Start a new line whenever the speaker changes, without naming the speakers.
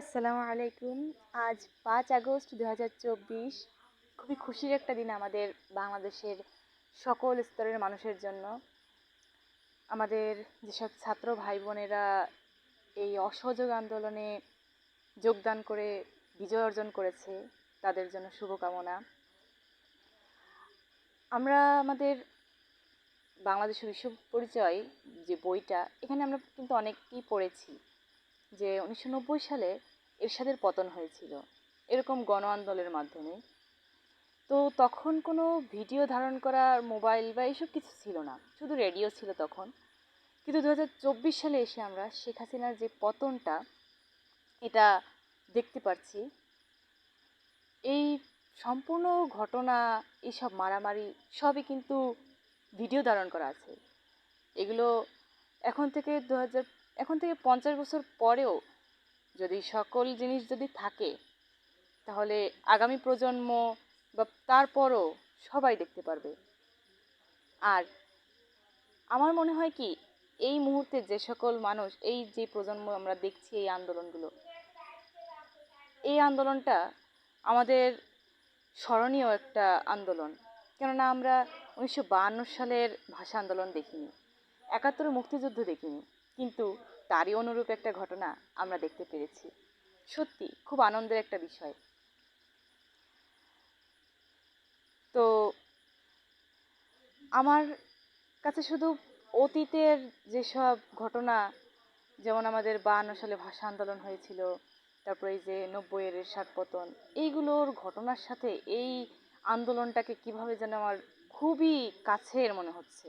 আসসালামু আলাইকুম। আজ পাঁচ আগস্ট দু হাজার চব্বিশ। খুবই খুশির একটা দিন আমাদের বাংলাদেশের সকল স্তরের মানুষের জন্য। আমাদের যেসব ছাত্র ভাই বোনেরা এই অসহযোগ আন্দোলনে যোগদান করে বিজয় অর্জন করেছে, তাদের জন্য শুভকামনা। আমরা আমাদের বাংলাদেশের বিশ্ব পরিচয় যে বইটা, এখানে আমরা কিন্তু অনেকই পড়েছি। যে উনিশশো নব্বই সালে এরশাদের পতন হয়েছিল। এরকম গণ আন্দোলনের মাধ্যমে। তো তখন কোনো ভিডিও ধারণ করা মোবাইল বা এইসব কিছু ছিল না। শুধু রেডিও ছিল তখন। কিন্তু দু হাজার চব্বিশ সালে এসে আমরা শেখ হাসিনার যে পতনটা, এটা দেখতে পাচ্ছি এই সম্পূর্ণ ঘটনা এইসব মারামারি, সবই কিন্তু ভিডিও ধারণ করা আছে। এগুলো এখন থেকে দু হাজার এখন থেকে পঞ্চাশ বছর পরেও যদি সকল জিনিস যদি থাকে, তাহলে আগামী প্রজন্ম বা তারপরও সবাই দেখতে পারবে। আর আমার মনে হয় কি, এই মুহূর্তে যে সকল মানুষ, এই যে প্রজন্ম আমরা দেখছি এই আন্দোলনগুলো, এই আন্দোলনটা আমাদের স্মরণীয় একটা আন্দোলন। কেননা আমরা উনিশশো সালের ভাষা আন্দোলন দেখিনি একাত্তরে মুক্তিযুদ্ধ দেখিনি। কিন্তু তারই অনুরূপ একটা ঘটনা আমরা দেখতে পেরেছি। সত্যি, খুব আনন্দের একটা বিষয়। তো আমার কাছে শুধু অতীতের যেসব ঘটনা, যেমন আমাদের বাহান্ন সালে ভাষা আন্দোলন হয়েছিল, তারপরে এই যে নব্বইয়ের এরশাদ পতন, এইগুলোর ঘটনার সাথে এই আন্দোলনটাকে কীভাবে যেন আমার খুবই কাছের মনে হচ্ছে।